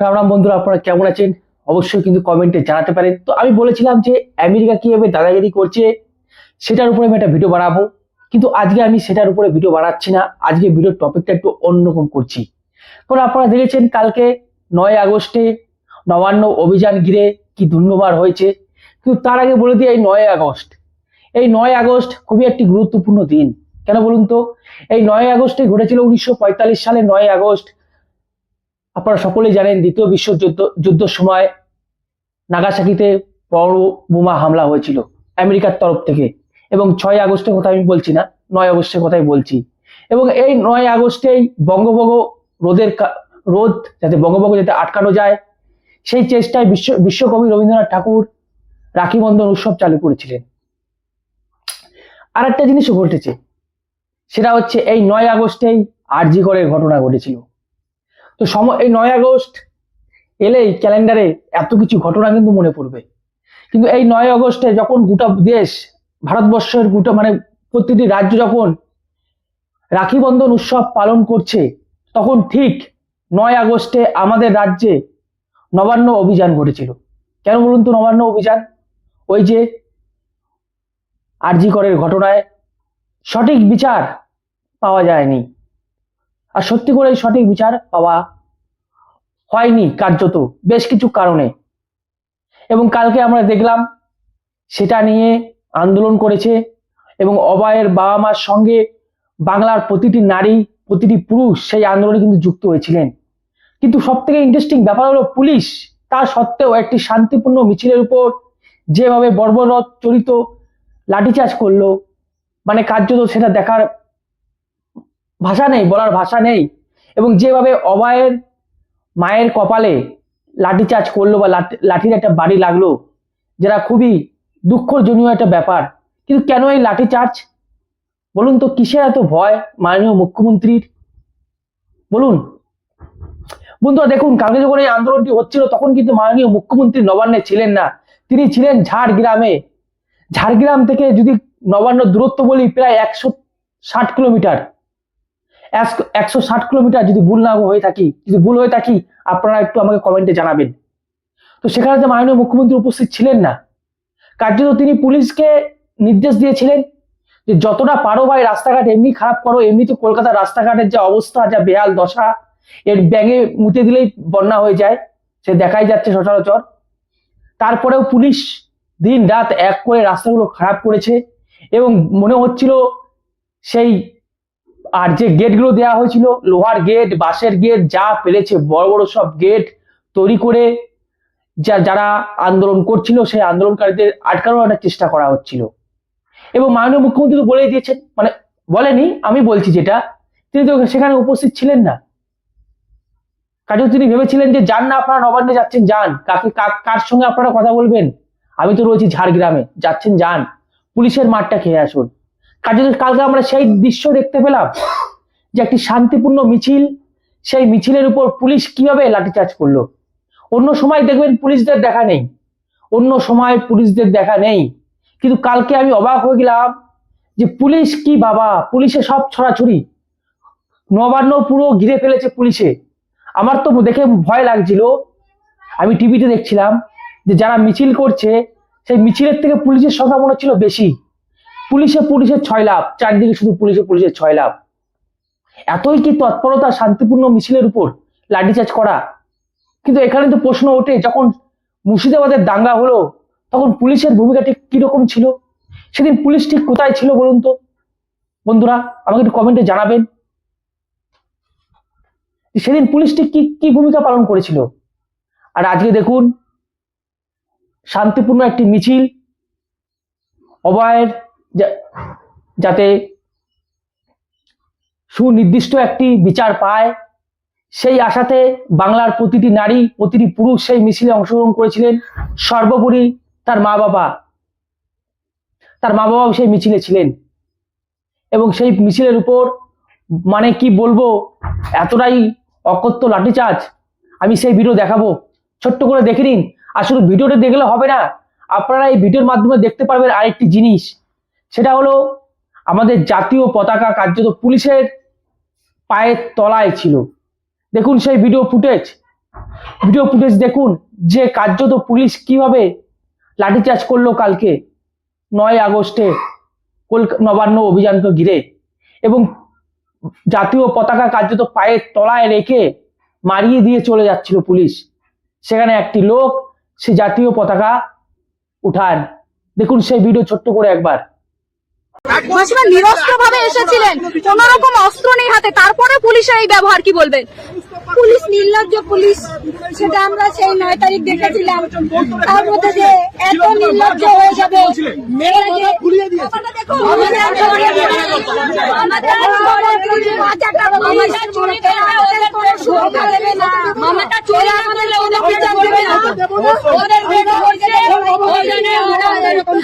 রাম রাম বন্ধুরা, আপনারা কেমন আছেন? অবশ্যই কিন্তু কমেন্টে জানাতে পারেন। তো আমি বলেছিলাম যে, আমেরিকা কীভাবে দাদাগিরি করছে, সেটার উপরে আমি একটা ভিডিও বানাবো। কিন্তু আজকে আমি সেটার উপরে ভিডিও বানাচ্ছি না। আজকে ভিডিওর টপিকটা একটু অন্যরকম করছি। কারণ আপনারা দেখেছেন, কালকে নয় আগস্টে নবান্ন অভিযান ঘিরে কি ধন্যবাদ হয়েছে। কিন্তু তার আগে বলে দিই, এই নয় আগস্ট। এই নয় আগস্ট খুবই একটি গুরুত্বপূর্ণ দিন। কেন বলুন তো? এই নয় আগস্টে ঘটেছিল উনিশশো পঁয়তাল্লিশ সালে নয় আগস্ট। আপনারা সকলেই জানেন দ্বিতীয় বিশ্বযুদ্ধ, যুদ্ধের সময় নাগাসাকিতে বড় বোমা হামলা হয়েছিল আমেরিকার তরফ থেকে। এবং ছয় আগস্টের কথা আমি বলছি না, নয় আগস্টের কথাই বলছি। এবং এই নয় আগস্টেই বঙ্গভঙ্গ রোধের কা- রোধ যাতে বঙ্গভঙ্গ যাতে আটকানো যায়, সেই চেষ্টায় বিশ্ব, বিশ্বকবি রবীন্দ্রনাথ ঠাকুর রাখি বন্ধন উৎসব চালু করেছিলেন। আর একটা জিনিসও ঘটেছে, সেটা হচ্ছে এই নয় আগস্টেই আরজি করের ঘটনা ঘটেছিল। তো সম এই নয় আগস্ট এলেই ক্যালেন্ডারে এত কিছু ঘটনা কিন্তু মনে পড়বে। কিন্তু এই নয় আগস্টে যখন গোটা দেশ, ভারতবর্ষের গোটা মানে প্রতিটি রাজ্য যখন রাখি বন্ধন উৎসব পালন করছে, তখন ঠিক নয় আগস্টে আমাদের রাজ্যে নবান্ন অভিযান ঘটেছিল। কেন বলুন তো নবান্ন অভিযান? ওই যে আরজি করের ঘটনায় সঠিক বিচার পাওয়া যায়নি। আর সত্যি করে সঠিক বিচার পাওয়া হয়নি কার্যত বেশ কিছু কারণে। এবং কালকে আমরা দেখলাম সেটা নিয়ে আন্দোলন করেছে এবং অবায়ের বাবা মার সঙ্গে বাংলার প্রতিটি নারী, প্রতিটি পুরুষ সেই আন্দোলনে কিন্তু যুক্ত হয়েছিলেন। কিন্তু সব থেকে ইন্টারেস্টিং ব্যাপার হলো পুলিশ তা সত্ত্বেও একটি শান্তিপূর্ণ মিছিলের উপর যেভাবে বর্বরত চরিত লাঠিচার্জ করল মানে কার্যত সেটা দেখার ভাষা নেই, বলার ভাষা নেই। এবং যেভাবে অবায়ের মায়ের কপালে লাঠিচার্জ করল বা লাঠি- লাঠির একটা বাড়ি লাগল, যেটা খুবই দুঃখজনীয় একটা ব্যাপার। কিন্তু কেন এই লাঠিচার্জ বলুন তো, কিসের এত ভয় মাননীয় মুখ্যমন্ত্রীর? বলুন। বন্ধুরা, দেখুন, কালকে যখন এই আন্দোলনটি হচ্ছিল, তখন কিন্তু মাননীয় মুখ্যমন্ত্রী নবান্নে ছিলেন না। তিনি ছিলেন ঝাড়গ্রামে। ঝাড়গ্রাম থেকে যদি নবান্ন দূরত্ব বলি, প্রায় একশো ষাট কিলোমিটার। একশো- ষাট কিলোমিটার যদি ভুল না হয়ে থাকি, যদি ভুল হয়ে থাকি, আপনারা একটু আমাকে কমেন্টে জানাবেন। তো সেখানে তো মাননীয় মুখ্যমন্ত্রী উপস্থিত ছিলেন না, কার্যত তিনি পুলিশকে নির্দেশ দিয়েছিলেন যে যতটা পারো ভাই রাস্তাঘাট এমনি খারাপ করো এমনি তো কলকাতার রাস্তাঘাটের যা অবস্থা, যা বেহাল দশা, এর ব্যাঙে মুতে দিলেই বন্যা হয়ে যায়, সে দেখাই যাচ্ছে সচরাচর। তারপরেও পুলিশ দিন রাত এক করে রাস্তাগুলো খারাপ করেছে এবং মনে হচ্ছিল সেই আর যে গেটগুলো দেওয়া হয়েছিল, লোহার গেট বাঁশের গেট যা পেরেছে বড় বড় সব গেট তৈরি করে যা, যারা আন্দোলন করছিল, সেই আন্দোলনকারীদের আটকানোর একটা চেষ্টা করা হচ্ছিল। এবং মাননীয় মুখ্যমন্ত্রী তো বলেই দিয়েছেন মানে বলেনি, আমি বলছি যেটা, তিনি তো সেখানে উপস্থিত ছিলেন না। কাজে তিনি ভেবেছিলেন যে, যান না, আপনারা নবান্নে যাচ্ছেন, যান। কাকে কার সঙ্গে আপনারা কথা বলবেন? আমি তো রয়েছি ঝাড়গ্রামে, যাচ্ছেন, যান। পুলিশের মাঠটা খেয়ে আসুন। কাজে কালকে আমরা সেই দৃশ্য দেখতে পেলাম যে একটি শান্তিপূর্ণ মিছিল, সেই মিছিলের উপর পুলিশ কীভাবে লাঠিচার্জ করল? অন্য সময় দেখবেন পুলিশদের দেখা নেই। অন্য সময় পুলিশদের দেখা নেই। কিন্তু কালকে আমি অবাক হয়ে গেলাম যে পুলিশ কি বাবা? পুলিশে সব ছড়াছড়ি। নবান্ন পুরো ঘিরে ফেলেছে পুলিশে। আমার তো দেখে ভয় লাগছিল। আমি টিভিতে দেখছিলাম যে যারা মিছিল করছে, সেই মিছিলের থেকে পুলিশের সংখ্যা মনে হচ্ছিল বেশি। পুলিশে পুলিশের ছয় লাভ, চারদিকে শুধু পুলিশে পুলিশের ছয় লাভ। এতই কি তৎপরতা, শান্তিপূর্ণ মিছিলের উপর লাঠিচার্জ করা? কিন্তু এখানে তো প্রশ্ন ওঠে, যখন মুর্শিদাবাদের দাঙ্গা হলো, তখন পুলিশের ভূমিকা ঠিক কীরকম ছিল? সেদিন পুলিশ ঠিক কোথায় ছিল বলুন তো? বন্ধুরা, আমাকে একটু কমেন্টে জানাবেন। সেদিন পুলিশ ঠিক কি কি ভূমিকা পালন করেছিল? আর আজকে দেখুন, শান্তিপূর্ণ একটি মিছিল, অভয়ের যা- যাতে সুনির্দিষ্ট একটি বিচার পায়। সেই আশাতে বাংলার প্রতিটি নারী, প্রতিটি পুরুষ সেই মিছিলে অংশগ্রহণ করেছিলেন। সর্বোপরি তার মা বাবা, তার মা বাবাও সেই মিছিলে ছিলেন। এবং সেই মিছিলের উপর মানে কি বলব, এতটাই অকথ্য লাঠিচার্জ আমি সেই ভিডিও দেখাবো। ছোট্ট করে দেখে নিন। আসলে ভিডিওটা দেখলে হবে না, আপনারা এই ভিডিওর মাধ্যমে দেখতে পারবেন আরেকটি জিনিস। সেটা হলো আমাদের জাতীয় পতাকা কার্যত পুলিশের পায়ের তলায় ছিল। দেখুন সেই ভিডিও ফুটেজ ভিডিও ফুটেজ দেখুন যে কার্যত পুলিশ কীভাবে লাঠিচার্জ করল কালকে নয় আগস্টে নবান্ন অভিযানকে ঘিরে। এবং জাতীয় পতাকা কার্যত পায়ের তলায় রেখে মারিয়ে দিয়ে চলে যাচ্ছিল পুলিশ। সেখানে একটি লোক সে জাতীয় পতাকা উঠান। দেখুন সেই ভিডিও ছোট্ট করে একবার। মাসিমা নিরস্ত্র ভাবে এসেছিলেন। কোন রকম অস্ত্র নেই হাতে তারপরে পুলিশের এই ব্যবহার কি বলবেন? পুলিশ নির্লজ্জ পুলিশ সেটা আমরা সেই নয় তারিখ দেখেছিলাম। তার মধ্যে যে এত নির্লজ্জ হয়ে যাবে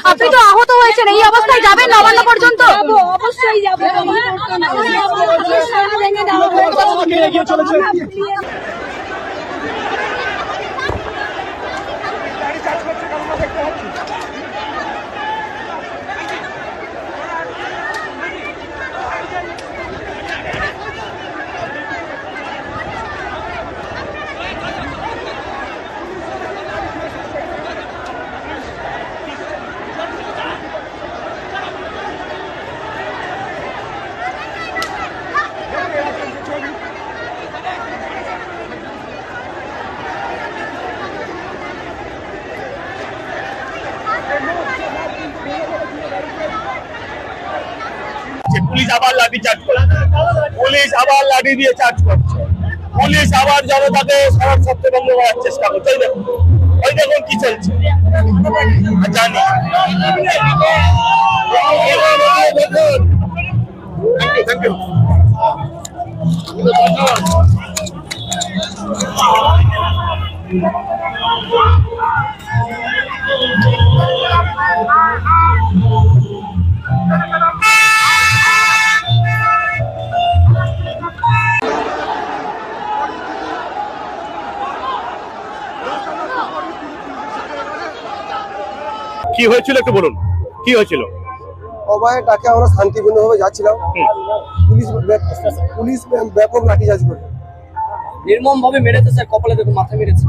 আপনি তো আহত হয়েছেন এই অবস্থায় যাবেন নবান্ন পর্যন্ত যাব, অবশ্যই যাব সারা। যে পুলিশ আবার লাঠি চার্জ করছে। পুলিশ আবার লাঠি দিয়ে চার্জ করছে। পুলিশ আবার জনতাকে সড়ক সত্যি বন্ধ করার চেষ্টা করছে। ওই দেখুন ওই দেখুন কি চলছে। জানি। থ্যাংক ইউ কি হয়েছিল একটু বলুন কি হয়েছিল অভয়ের ডাকে আমরা শান্তিপূর্ণভাবে যাচ্ছিলাম পুলিশ পুলিশ ব্যাপক লাঠিচার্জ করে নির্মম ভাবে মেরেছে স্যার কপালে দেখুন মাথা মেরেছে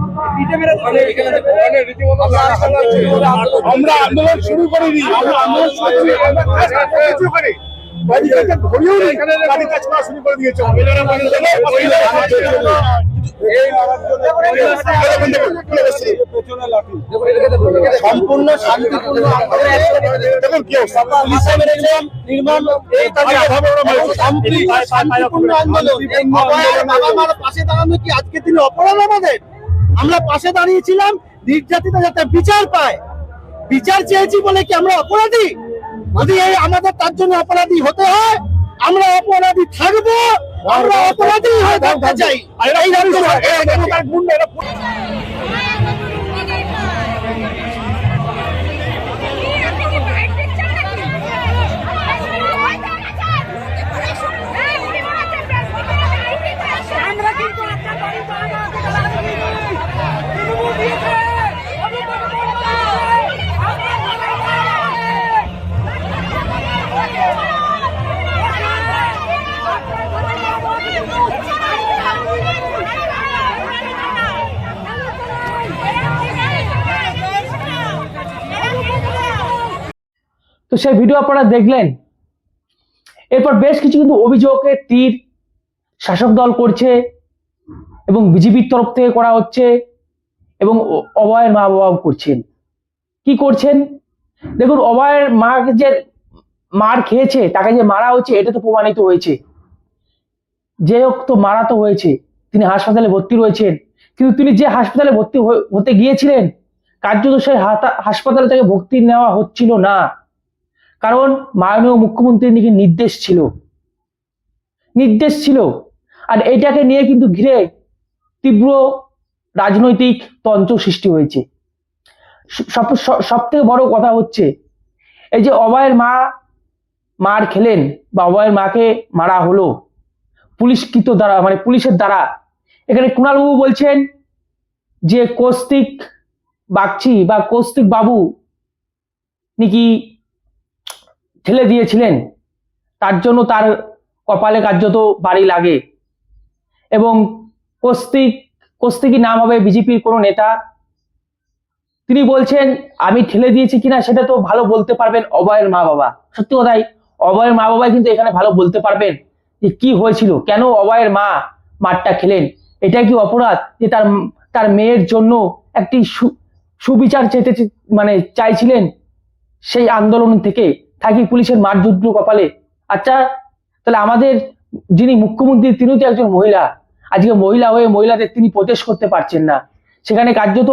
আমরা আন্দোলন শুরু করিনি আমরা আন্দোলন শুরু করি আমরা কাজ করতে কিছু করি ব্যারিকেডটা ধরেও নি গাড়ি কাজ করা শুরু করে দিয়েছে সম্পূর্ণ শান্তিপূর্ণ দেখুন কি শান্তিপূর্ণ আন্দোলন পাশে দাঁড়ানো কি আজকের দিনে অপরাধ আমাদের আমরা পাশে দাঁড়িয়েছিলাম নির্যাতিত যাতে বিচার পায় বিচার চেয়েছি বলে কি আমরা অপরাধী যদি এই আমাদের তার জন্য অপরাধী হতে হয় আমরা অপরাধী থাকব আমরা অপরাধী হয়ে থাকতে চাই। তো সেই ভিডিও আপনারা দেখলেন। এরপর বেশ কিছু কিন্তু অভিযোগের তীর শাসক দল করছে এবং বিজেপির তরফ থেকে করা হচ্ছে এবং অভয়ের মা বাবাও করছেন। কি করছেন? দেখুন, অভয়ের মাকে যে মার খেয়েছে, তাকে যে মারা হচ্ছে এটা তো প্রমাণিত হয়েছে। যে হোক তো মারা তো হয়েছে, তিনি হাসপাতালে ভর্তি রয়েছেন। কিন্তু তিনি যে হাসপাতালে ভর্তি হতে গিয়েছিলেন, কার্যত সেই হাসপাতালে তাকে ভর্তি নেওয়া হচ্ছিল না। কারণ মাননীয় মুখ্যমন্ত্রীর নাকি নির্দেশ ছিল। নির্দেশ ছিল। আর এটাকে নিয়ে কিন্তু ঘিরে তীব্র রাজনৈতিক তন্ত্র সৃষ্টি হয়েছে। সব সব থেকে বড় কথা হচ্ছে, এই যে অভয়ের মা, মার খেলেন বা অভয়ের মাকে মারা হলো পুলিশকৃত দ্বারা মানে পুলিশের দ্বারা, এখানে কুণালবাবু বলছেন যে কৌস্তিক বাগচি বা কৌস্তিক বাবু নাকি ঠেলে দিয়েছিলেন, তার জন্য তার কপালে কার্যত বাড়ি লাগে। এবং কৌস্তিক কোস্তিকি নাম হবে বিজেপির কোনো নেতা। তিনি বলছেন, আমি ঠেলে দিয়েছি কিনা সেটা তো ভালো বলতে পারবেন অভয়ের মা বাবা। সত্যি কথাই, অভয়ের মা বাবাই কিন্তু এখানে ভালো বলতে পারবেন যে কি হয়েছিল, কেন অভয়ের মা মাঠটা খেলেন? এটা কি অপরাধ যে তার তার মেয়ের জন্য একটি সুবিচার চেতে মানে চাইছিলেন সেই আন্দোলন থেকে? থাকি পুলিশের মারযুদ্ধ কপালে। আচ্ছা তাহলে আমাদের যিনি মুখ্যমন্ত্রী তিনি তো একজন মহিলা। আজকে মহিলা হয়ে মহিলাদের তিনি প্রতেশ করতে পারছেন না। সেখানে কার্যত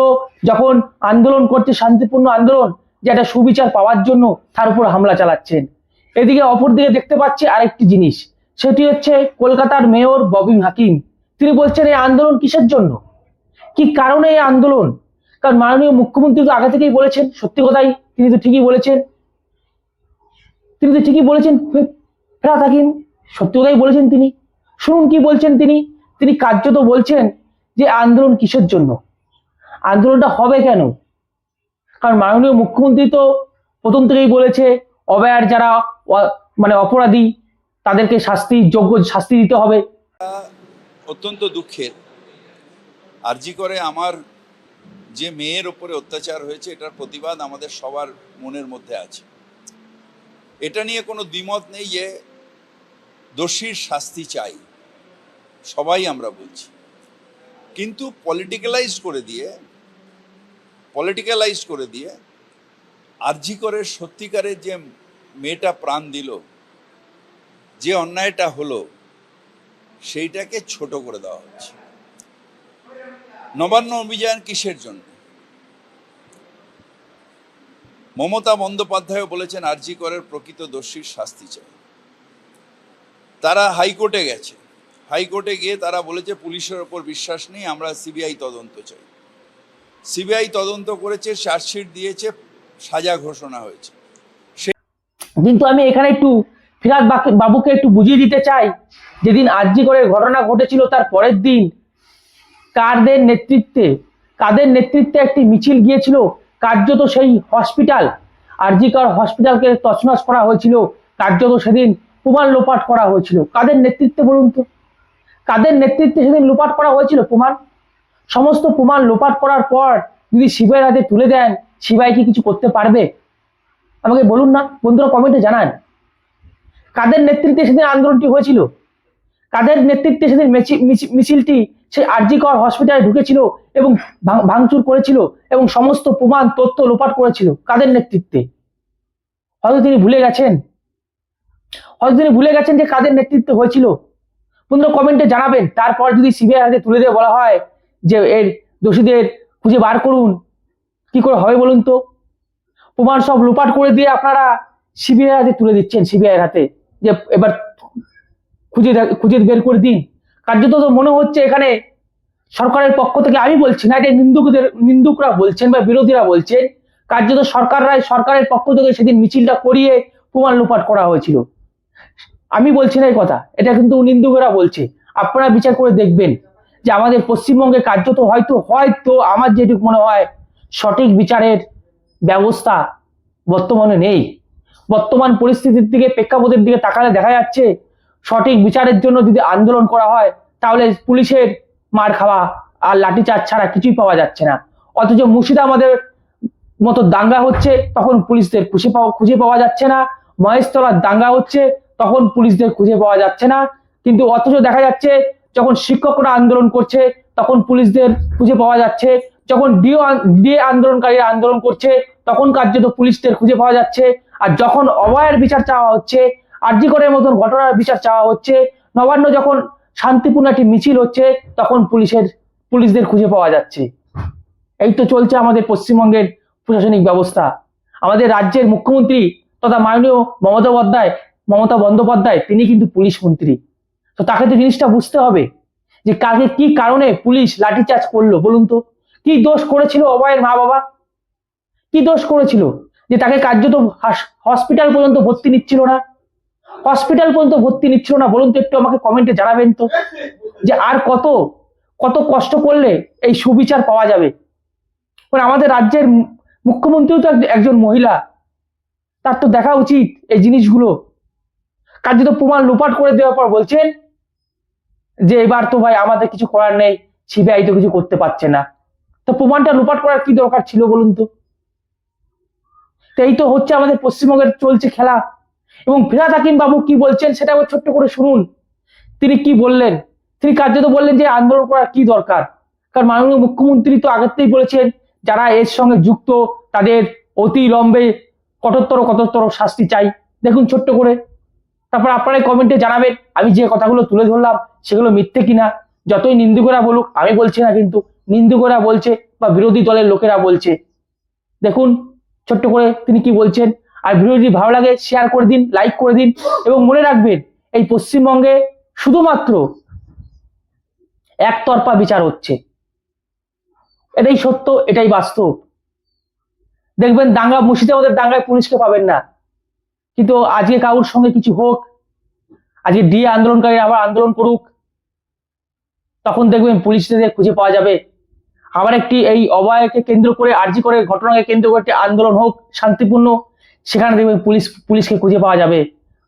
যখন আন্দোলন করছে, শান্তিপূর্ণ আন্দোলন, যে একটা সুবিচার পাওয়ার জন্য তার উপর হামলা চালাচ্ছেন। এদিকে অপরদিকে দেখতে পাচ্ছি আরেকটি জিনিস। সেটি হচ্ছে কলকাতার মেয়র ববি হাকিম। তিনি বলছেন, এই আন্দোলন কিসের জন্য? কি কারণে এই আন্দোলন? কারণ মাননীয় মুখ্যমন্ত্রী তো আগে থেকেই বলেছেন, সত্যি কথাই তিনি তো ঠিকই বলেছেন। তিনি তো ঠিকই বলেছেন হাকিম সত্যি কথাই বলেছেন তিনি। শুনুন কি বলছেন তিনি। তিনি কার্যত বলছেন যে আন্দোলন কিসের জন্য? আন্দোলনটা হবে কেন? কারণ মাননীয় মুখ্যমন্ত্রী তো প্রথম থেকেই বলেছে, অবয়ার যারা মানে অপরাধী, তাদেরকে শাস্তি, যোগ্য শাস্তি দিতে হবে। অত্যন্ত দুঃখের। আরজি করে আমার যে মেয়ের ওপরে অত্যাচার হয়েছে, এটার প্রতিবাদ আমাদের সবার মনের মধ্যে আছে। এটা নিয়ে কোনো দ্বিমত নেই যে দোষীর শাস্তি চাই। সবাই আমরা বলছি। কিন্তু পলিটিক্যালাইজ করে দিয়ে পলিটিক্যালাইজ করে দিয়ে আরজি করে সত্যিকারের যে মেয়েটা প্রাণ দিল, যে অন্যায়টা হলো, সেইটাকে ছোট করে দেওয়া হচ্ছে। নবান্ন অভিযান কিসের জন্য? মমতা বন্দ্যোপাধ্যায় বলেছেন, আরজি করের প্রকৃত দোষীর শাস্তি চাই। তারা হাইকোর্টে গেছে। হাইকোর্টে গিয়ে তারা বলেছে, পুলিশের ওপর বিশ্বাস নেই, আমরা সিবিআই তদন্ত চাই। সিবিআই তদন্ত করেছে, চার্জশিট দিয়েছে, সাজা ঘোষণা হয়েছে। কিন্তু আমি এখানে একটু ফিরাদ বাক- বাবুকে একটু বুঝিয়ে দিতে চাই। যেদিন আরজি করে ঘটনা ঘটেছিল, তার পরের দিন কারদের নেতৃত্বে কাদের নেতৃত্বে একটি মিছিল গিয়েছিল? কার্যত সেই হসপিটাল, আরজিকর হসপিটালকে তছনছ করা হয়েছিল। কার্যত সেদিন প্রমাণ লোপাট করা হয়েছিল। কাদের নেতৃত্বে বলুন তো? কাদের নেতৃত্বে সেদিন লোপাট করা হয়েছিল প্রমাণ? সমস্ত প্রমাণ লোপাট করার পর যদি শিবের হাতে তুলে দেন শিবাই কি কিছু করতে পারবে? আমাকে বলুন না, বন্ধুরা কমেন্টে জানান। কাদের নেতৃত্বে সেদিন আন্দোলনটি হয়েছিল? কাদের নেতৃত্বে সেদিন মিছি- মিছি- মিছিলটি সেই আরজিকর হসপিটালে ঢুকেছিল এবং ভাঙ- ভাঙচুর করেছিল এবং সমস্ত প্রমাণ, তথ্য লোপাট করেছিল। কাদের নেতৃত্বে? হয়তো তিনি ভুলে গেছেন। হয়তো তিনি ভুলে গেছেন যে কাদের নেতৃত্বে হয়েছিল। বন্ধুরা কমেন্টে জানাবেন। তারপর যদি সিবিআই হাতে তুলে দিয়ে বলা হয় যে এর দোষীদের খুঁজে বার করুন, কি করে হবে বলুন তো? প্রমাণ সব লোপাট করে দিয়ে আপনারা সিবিআই হাতে তুলে দিচ্ছেন সিবিআই হাতে। যে এবার খুঁজে খুঁজে বের করে দিন। কার্যত মনে হচ্ছে এখানে সরকারের পক্ষ থেকে আমি বলছি না এটা নিন্দুকদের, নিন্দুকরা বলছেন বা বিরোধীরা বলছেন। কার্যত সরকাররাই সরকারের পক্ষ থেকে সেদিন মিছিলটা করিয়ে প্রমাণ লোপাট করা হয়েছিল। আমি বলছি না এই কথা, এটা কিন্তু নিন্দুকেরা বলছে। আপনারা বিচার করে দেখবেন যে আমাদের পশ্চিমবঙ্গে কার্যত হয়তো হয়তো আমার যেটুকু মনে হয় সঠিক বিচারের ব্যবস্থা বর্তমানে নেই। বর্তমান পরিস্থিতির দিকে, প্রেক্ষাপটের দিকে তাকালে দেখা যাচ্ছে সঠিক বিচারের জন্য যদি আন্দোলন করা হয়, তাহলে পুলিশের মার খাওয়া আর লাঠিচার্জ ছাড়া কিছুই পাওয়া যাচ্ছে না। অথচ মুর্শিদাবাদের মতো দাঙ্গা হচ্ছে, তখন পুলিশদের খুঁজে পাওয়া খুঁজে পাওয়া যাচ্ছে না। মহেশতলার দাঙ্গা হচ্ছে, তখন পুলিশদের খুঁজে পাওয়া যাচ্ছে না। কিন্তু অথচ দেখা যাচ্ছে, যখন শিক্ষকরা আন্দোলন করছে, তখন পুলিশদের খুঁজে পাওয়া যাচ্ছে। যখন ডিও ডিএ আন্দোলনকারীরা আন্দোলন করছে, তখন কার্যত পুলিশদের খুঁজে পাওয়া যাচ্ছে। আর যখন অভয়ের বিচার চাওয়া হচ্ছে আরজি করের মতন ঘটনার বিচার চাওয়া হচ্ছে। নবান্ন যখন শান্তিপূর্ণ একটি মিছিল হচ্ছে, তখন পুলিশের, পুলিশদের খুঁজে পাওয়া যাচ্ছে। এই তো চলছে আমাদের পশ্চিমবঙ্গের প্রশাসনিক ব্যবস্থা। আমাদের রাজ্যের মুখ্যমন্ত্রী তথা মাননীয় মমতা বন্দ্যোপাধ্যায় মমতা বন্দ্যোপাধ্যায়, তিনি কিন্তু পুলিশ মন্ত্রী। তো তাকে তো জিনিসটা বুঝতে হবে যে কাকে কি কারণে পুলিশ লাঠিচার্জ করল, বলুন তো। কি দোষ করেছিল অভয়ের মা বাবা? কি দোষ করেছিল? যে তাকে কার্যত হাস- হসপিটাল পর্যন্ত ভর্তি নিচ্ছিল না? হসপিটাল পর্যন্ত ভর্তি নিচ্ছিল না। বলুন তো একটু আমাকে কমেন্টে জানাবেন তো। যে আর কত কত কষ্ট করলে এই সুবিচার পাওয়া যাবে? মানে আমাদের রাজ্যের মুখ্যমন্ত্রীও তো একজন মহিলা। তার তো দেখা উচিত এই জিনিসগুলো। কার্যত প্রমাণ লোপাট করে দেওয়ার পর বলছেন যে এবার তো ভাই আমাদের কিছু করার নেই, সিবিআই তো কিছু করতে পারছে না। তো প্রমাণটা লোপাট করার কি দরকার ছিল বলুন তো? তো এই তো হচ্ছে আমাদের পশ্চিমবঙ্গের চলছে খেলা। এবং ফিরাদ হাকিম বাবু কি বলছেন সেটা আবার ছোট্ট করে শুনুন। তিনি কি বললেন? তিনি কার্যত বললেন যে আন্দোলন করার কি দরকার? কারণ মাননীয় মুখ্যমন্ত্রী তো আগেতেই বলেছেন, যারা এর সঙ্গে যুক্ত, তাদের অতি লম্বে কঠোরতর কঠোরতর শাস্তি চাই। দেখুন ছোট্ট করে। তারপর আপনারা কমেন্টে জানাবেন, আমি যে কথাগুলো তুলে ধরলাম, সেগুলো মিথ্যে কিনা? যতই নিন্দুকেরা বলুক, আমি বলছি না কিন্তু, নিন্দুকেরা বলছে বা বিরোধী দলের লোকেরা বলছে। দেখুন, ছোট্ট করে তিনি কি বলছেন? আর ভিডিও যদি ভালো লাগে শেয়ার করে দিন লাইক করে দিন, এবং মনে রাখবেন, এই পশ্চিমবঙ্গে শুধুমাত্র একতরফা বিচার হচ্ছে। এটাই সত্য, এটাই বাস্তব। দেখবেন দাঙ্গা, মুর্শিদাবাদের দাঙ্গায় পুলিশকে পাবেন না। কিন্তু আজকে কাউর সঙ্গে কিছু হোক, আজকে ডিএ আন্দোলনকারী আবার আন্দোলন করুক, তখন দেখবেন পুলিশদের খুঁজে পাওয়া যাবে। আবার একটি এই অবয়কে কেন্দ্র করে, আর্জি করে, ঘটনাকে কেন্দ্র করে একটি আন্দোলন হোক, শান্তিপূর্ণ সেখানে দেখবেন পুলিশ, পুলিশকে খুঁজে পাওয়া যাবে।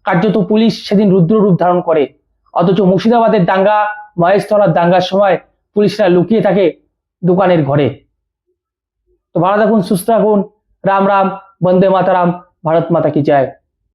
কার্যত পুলিশ সেদিন রুদ্র রূপ ধারণ করে। অথচ মুর্শিদাবাদের দাঙ্গা, মহেশতলার দাঙ্গার সময় পুলিশরা লুকিয়ে থাকে দোকানের ঘরে। তো ভালো থাকুন, সুস্থ থাকুন। রাম রাম, বন্দে মাতারাম, ভারত মাতা কি জয়।